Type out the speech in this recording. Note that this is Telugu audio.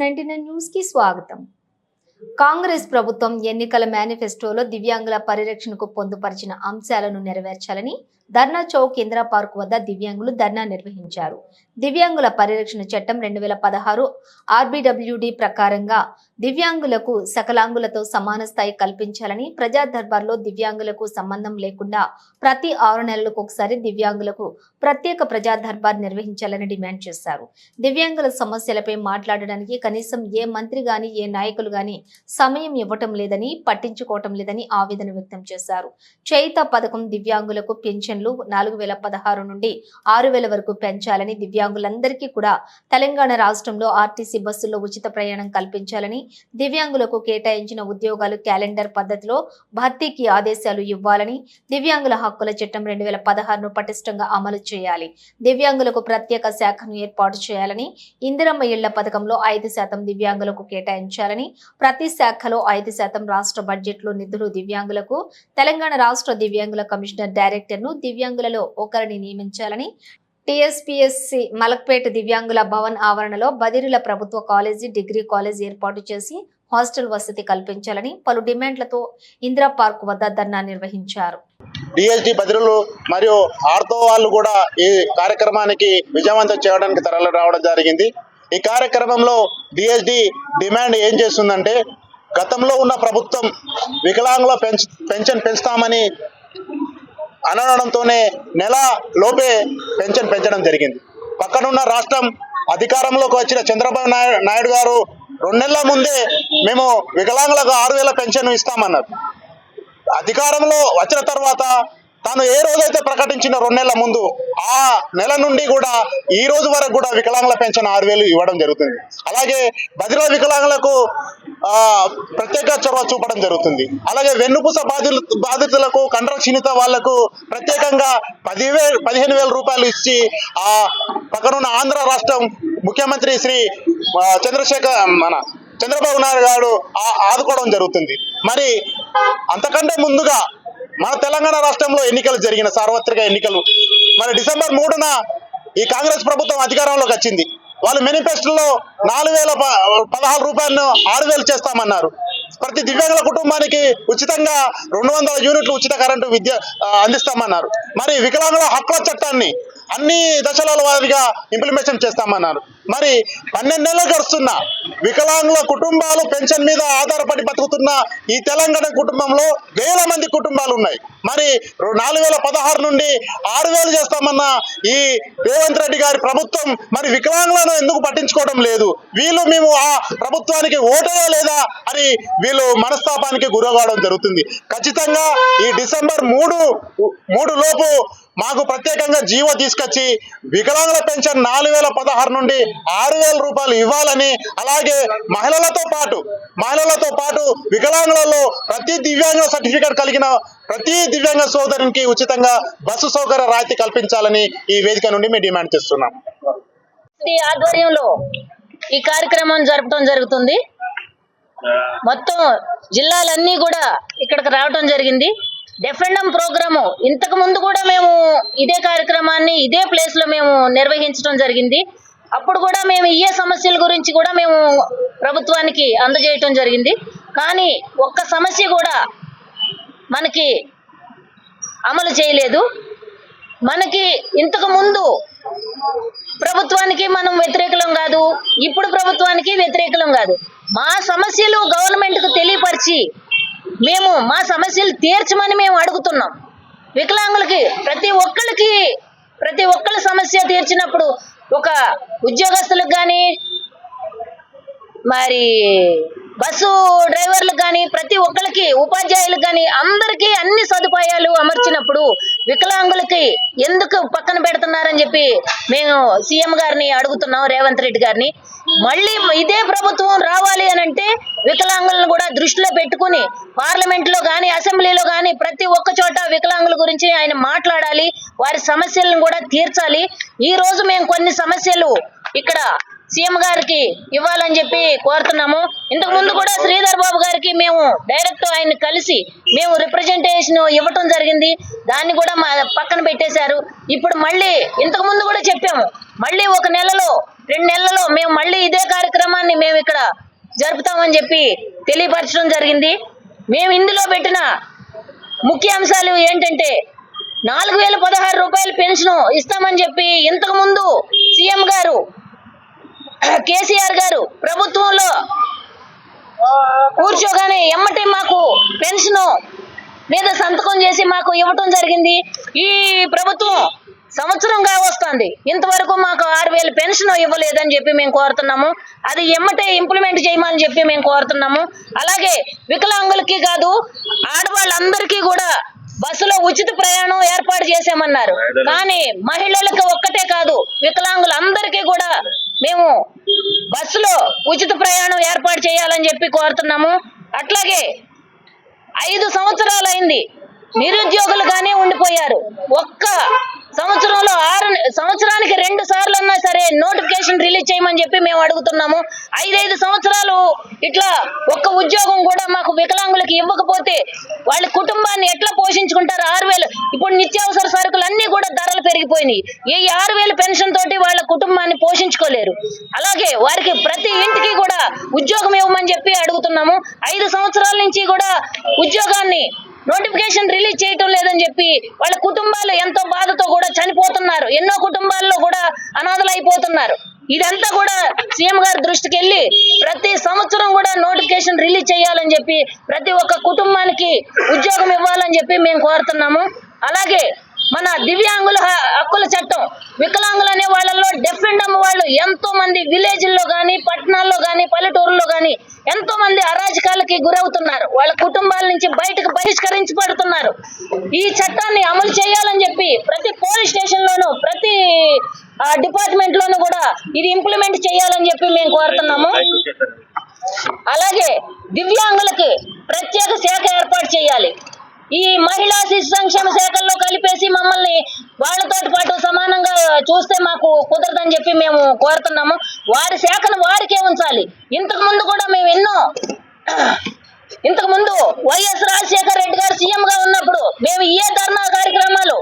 నైన్టీ న్యూస్కి స్వాగతం. కాంగ్రెస్ ప్రభుత్వం ఎన్నికల మేనిఫెస్టోలో దివ్యాంగుల పరిరక్షణకు పొందుపరిచిన అంశాలను నెరవేర్చాలని ధర్నా చౌక్ ఇందిరా పార్క్ వద్ద దివ్యాంగులు ధర్నా నిర్వహించారు. దివ్యాంగుల పరిరక్షణ చట్టం రెండు వేల పదహారు ఆర్బిడబ్ల్యూడి ప్రకారంగా దివ్యాంగులకు సకలాంగులతో సమాన స్థాయి కల్పించాలని ప్రజా దర్బార్లో దివ్యాంగులకు సంబంధం లేకుండా ప్రతి ఆరు నెలలకు ఒకసారి దివ్యాంగులకు ప్రత్యేక ప్రజా దర్బార్ నిర్వహించాలని డిమాండ్ చేశారు. దివ్యాంగుల సమస్యలపై మాట్లాడడానికి కనీసం ఏ మంత్రి గాని ఏ నాయకులు గాని సమయం ఇవ్వటం లేదని పట్టించుకోవటం లేదని ఆవేదన వ్యక్తం చేశారు. చేయిత పథకం దివ్యాంగులకు పెన్షన్లు నాలుగు వేల పదహారు నుండి ఆరు వేల వరకు పెంచాలని దివ్యాంగులందరికీ కూడా తెలంగాణ రాష్ట్రంలో ఆర్టీసీ బస్సుల్లో ఉచిత ప్రయాణం కల్పించాలని దివ్యాంగులకు కేటాయించిన ఉద్యోగాలు క్యాలెండర్ పద్ధతిలో భర్తీకి ఆదేశాలు ఇవ్వాలని దివ్యాంగుల హక్కుల చట్టం రెండు వేల పదహారును పటిష్టంగా అమలు చేయాలి. దివ్యాంగులకు ప్రత్యేక శాఖను ఏర్పాటు చేయాలని ఇందిరమ్మ ఇళ్ళ పథకంలో ఐదు శాతం దివ్యాంగులకు కేటాయించాలని ప్రతి శాఖలో ఐదు శాతం రాష్ట్ర బడ్జెట్లో నిధులు దివ్యాంగులకు తెలంగాణ రాష్ట్ర దివ్యాంగుల కమిషనర్ డైరెక్టర్ను దివ్యాంగులలో ఒకరిని నియమించాలని టీఎస్పీఎస్సీ మలక్పేట దివ్యాంగుల భవన్ ఆవరణలో బదిరుల ప్రభుత్వ కాలేజీ డిగ్రీ కాలేజ్ ఏర్పాటు చేసి హాస్టల్ వసతి కల్పించాలని పలు డిమాండ్లతో ఇందిరా పార్క్ వద్ద ధర్నా నిర్వహించారు. డిఎస్డి బదిరులు మరియు ఆర్తో వాళ్ళు కూడా ఈ కార్యక్రమానికి విజయవంతం చేయడానికి తరలి రావడం జరిగింది. ఈ కార్యక్రమంలో డిఎస్డి డిమాండ్ ఏం చేస్తుందంటే గతంలో ఉన్న ప్రభుత్వం వికలాంగుల పెంచ్ పెన్షన్ పెంచుతామని అనడంతోనే నెల లోపే పెన్షన్ పెంచడం జరిగింది. పక్కనున్న రాష్ట్రం అధికారంలోకి వచ్చిన చంద్రబాబు నాయుడు నాయుడు గారు రెండు నెలల ముందే మేము వికలాంగులకు ఆరు వేల పెన్షన్ ఇస్తామన్నారు. అధికారంలో వచ్చిన తర్వాత తాను ఏ రోజైతే ప్రకటించిన రెండు నెలల ముందు ఆ నెల నుండి కూడా ఈ రోజు వరకు కూడా వికలాంగుల పెన్షన్ ఆరు వేలు ఇవ్వడం జరుగుతుంది. అలాగే బదిలో వికలాంగులకు ప్రత్యేక చొరవ చూపడం జరుగుతుంది. అలాగే వెన్నుపూస బాధితు బాధితులకు కండర క్షీణిత వాళ్ళకు ప్రత్యేకంగా పదివేల పదిహేను వేల రూపాయలు ఇచ్చి ఆ పక్కనున్న ఆంధ్ర రాష్ట్రం ముఖ్యమంత్రి శ్రీ చంద్రశేఖర్ మన చంద్రబాబు నాయుడు గారు ఆదుకోవడం జరుగుతుంది. మరి అంతకంటే ముందుగా మన తెలంగాణ రాష్ట్రంలో ఎన్నికలు జరిగిన సార్వత్రిక ఎన్నికలు మరి డిసెంబర్ మూడున ఈ కాంగ్రెస్ ప్రభుత్వం అధికారంలోకి వచ్చింది. వాళ్ళు మేనిఫెస్టోలో నాలుగు వేల ప- పదహారు రూపాయలను ఆరు వేలు చేస్తామన్నారు. ప్రతి దివ్యాంగుల కుటుంబానికి ఉచితంగా రెండు వందల యూనిట్లు ఉచిత కరెంటు విద్య అందిస్తామన్నారు. మరి వికలాంగుల హక్కుల చట్టాన్ని అన్ని దశల వారిగా ఇంప్లిమెంటేషన్ చేస్తామన్నారు. మరి పన్నెండు నెలలు గడుస్తున్న వికలాంగుల కుటుంబాలు పెన్షన్ మీద ఆధారపడి బతుకుతున్న ఈ తెలంగాణ కుటుంబంలో వేల మంది కుటుంబాలు ఉన్నాయి. మరి నాలుగు వేల పదహారు నుండి ఆరు వేలు చేస్తామన్న ఈ రేవంత్ రెడ్డి గారి ప్రభుత్వం మరి వికలాంగులను ఎందుకు పట్టించుకోవడం లేదు? వీళ్ళు మేము ఆ ప్రభుత్వానికి ఓటయా లేదా అని వీళ్ళు మనస్తాపానికి గురవడం జరుగుతుంది. ఖచ్చితంగా ఈ డిసెంబర్ మూడు మూడు లోపు మాకు ప్రత్యేకంగా జీవో తీసుకొచ్చి వికలాంగుల పెన్షన్ నాలుగు వేల పదహారు నుండి ఆరు వేల రూపాయలు ఇవ్వాలని అలాగే మహిళలతో పాటు మహిళలతో పాటు వికలాంగులలో ప్రతి దివ్యాంగ సర్టిఫికేట్ కలిగిన ప్రతి దివ్యాంగ సోదరునికి ఉచితంగా బస్సు సౌకర్య రాయితీ కల్పించాలని ఈ వేదిక నుండి మేము డిమాండ్ చేస్తున్నాం. ఈ ఆధ్వర్యంలో ఈ కార్యక్రమం జరపడం జరుగుతుంది. మొత్తం జిల్లాలన్నీ కూడా ఇక్కడికి రావడం జరిగింది. డెఫెండం ప్రోగ్రాము ఇంతకు ముందు కూడా మేము ఇదే కార్యక్రమాన్ని ఇదే ప్లేస్లో మేము నిర్వహించడం జరిగింది. అప్పుడు కూడా మేము ఏ సమస్యల గురించి కూడా మేము ప్రభుత్వానికి అందజేయటం జరిగింది. కానీ ఒక్క సమస్య కూడా మనకి అమలు చేయలేదు. మనకి ఇంతకు ముందు ప్రభుత్వానికి మనం వ్యతిరేకలం కాదు. ఇప్పుడు ప్రభుత్వానికి వ్యతిరేకలం కాదు. మా సమస్యలు గవర్నమెంట్కు తెలియపరిచి మేము మా సమస్యలు తీర్చమని మేము అడుగుతున్నాం. వికలాంగులకి ప్రతి ఒక్కరికి ప్రతి ఒక్కరి సమస్య తీర్చినప్పుడు ఒక ఉద్యోగస్తులకు కానీ మరి బస్సు డ్రైవర్లకు ప్రతి ఒక్కరికి ఉపాధ్యాయులు కానీ అందరికీ అన్ని సదుపాయాలు అమర్చినప్పుడు వికలాంగులకి ఎందుకు పక్కన పెడుతున్నారని చెప్పి మేము సీఎం గారిని అడుగుతున్నాం రేవంత్ రెడ్డి గారిని. మళ్ళీ ఇదే ప్రభుత్వం రావాలి అని అంటే వికలాంగులను కూడా దృష్టిలో పెట్టుకుని పార్లమెంట్లో కానీ అసెంబ్లీలో కానీ ప్రతి ఒక్క చోట వికలాంగుల గురించి ఆయన మాట్లాడాలి వారి సమస్యలను కూడా తీర్చాలి. ఈ రోజు మేము కొన్ని సమస్యలు ఇక్కడ సీఎం గారికి ఇవ్వాలని చెప్పి కోరుతున్నాము. ఇంతకు ముందు కూడా శ్రీధర్ బాబు గారికి మేము డైరెక్ట్ ఆయన కలిసి మేము రిప్రజెంటేషన్ ఇవ్వటం జరిగింది. దాన్ని కూడా మా పక్కన పెట్టేశారు. ఇప్పుడు మళ్ళీ ఇంతకు ముందు కూడా చెప్పాము. మళ్ళీ ఒక నెలలో రెండు నెలలలో మేము మళ్ళీ ఇదే కార్యక్రమాన్ని మేము ఇక్కడ జరుపుతామని చెప్పి తెలియపరచడం జరిగింది. మేము ఇందులో పెట్టిన ముఖ్య అంశాలు ఏంటంటే నాలుగు వేల పదహారు రూపాయల పెన్షన్ ఇస్తామని చెప్పి ఇంతకు ముందు సీఎం గారు కేసీఆర్ గారు ప్రభుత్వంలో కూర్చోగానే ఎమ్మటి మాకు పెన్షన్ మీద సంతకం చేసి మాకు ఇవ్వటం జరిగింది. ఈ ప్రభుత్వం సంవత్సరంగా వస్తుంది. ఇంతవరకు మాకు ఆరు వేలు పెన్షన్ ఇవ్వలేదని చెప్పి మేము కోరుతున్నాము. అది ఎమ్మటే ఇంప్లిమెంట్ చేయమని చెప్పి మేము కోరుతున్నాము. అలాగే వికలాంగులకి కాదు ఆడవాళ్ళందరికీ కూడా బస్సులో ఉచిత ప్రయాణం ఏర్పాటు చేశామన్నారు. కానీ మహిళలకు ఒక్కటే కాదు వికలాంగులందరికీ కూడా మేము బస్సులో ఉచిత ప్రయాణం ఏర్పాటు చేయాలని చెప్పి కోరుతున్నాము. అట్లాగే ఐదు సంవత్సరాలు అయింది నిరుద్యోగులుగానే ఉండిపోయారు. ఒక్క సంవత్సరంలో ఆరు సంవత్సరానికి రెండు సార్లు అన్నా సరే నోటిఫికేషన్ రిలీజ్ చేయమని చెప్పి మేము అడుగుతున్నాము. ఐదైదు సంవత్సరాలు ఇట్లా ఒక్క ఉద్యోగం కూడా మాకు వికలాంగులకి ఇవ్వకపోతే వాళ్ళ కుటుంబాన్ని ఎట్లా పోషించుకుంటారు? ఆరు వేలు. ఇప్పుడు నిత్యావసర సరుకులు అన్ని కూడా ధరలు పెరిగిపోయినాయి. ఈ ఆరు వేలు పెన్షన్ తోటి వాళ్ళ కుటుంబాన్ని పోషించుకోలేరు. అలాగే వారికి ప్రతి ఇంటికి కూడా ఉద్యోగం ఇవ్వమని చెప్పి అడుగుతున్నాము. ఐదు సంవత్సరాల నుంచి కూడా ఉద్యోగాన్ని నోటిఫికేషన్ రిలీజ్ చేయటం లేదని చెప్పి వాళ్ళ కుటుంబాలు ఎంతో బాధతో కూడా చనిపోతున్నారు. ఎన్నో కుటుంబాల్లో కూడా అనాథలు అయిపోతున్నారు ఇదంతా కూడా సీఎం గారి దృష్టికి వెళ్ళి ప్రతి సంవత్సరం కూడా నోటిఫికేషన్ రిలీజ్ చేయాలని చెప్పి ప్రతి ఒక్క కుటుంబానికి ఉద్యోగం ఇవ్వాలని చెప్పి మేము కోరుతున్నాము. అలాగే మన దివ్యాంగుల హ- హక్కుల చట్టం. వికలాంగులు అనే వాళ్ళలో డెఫెండమ్ వాళ్ళు ఎంతో మంది విలేజ్ల్లో కానీ పట్టణాల్లో కానీ పల్లెటూరుల్లో కానీ ఎంతో మంది అరాజకాలకి గురవుతున్నారు. వాళ్ళ కుటుంబాల నుంచి బయటకు బహిష్కరించబడుతున్నారు. ఈ చట్టాన్ని అమలు చేయాలని చెప్పి ప్రతి పోలీస్ స్టేషన్లోనూ ప్రతి డిపార్ట్మెంట్లోనూ కూడా ఇది ఇంప్లిమెంట్ చేయాలని చెప్పి మేము కోరుతున్నాము. అలాగే దివ్యాంగులకి ప్రత్యేక శాఖ ఏర్పాటు చేయాలి. ఈ మహిళా శిశు సంక్షేమ శాఖల్లో కలిపేసి మమ్మల్ని వాళ్ళతో పాటు సమానంగా చూస్తే మాకు కుదరదని చెప్పి మేము కోరుతున్నాము. వారి శాఖను వారికే ఉంచాలి. ఇంతకు ముందు కూడా మేము ఎన్నో ఇంతకు ముందు వైఎస్ రాజశేఖర రెడ్డి గారు సీఎం గా ఉన్నప్పుడు మేము ఏ ధర్నా కార్యక్రమాలు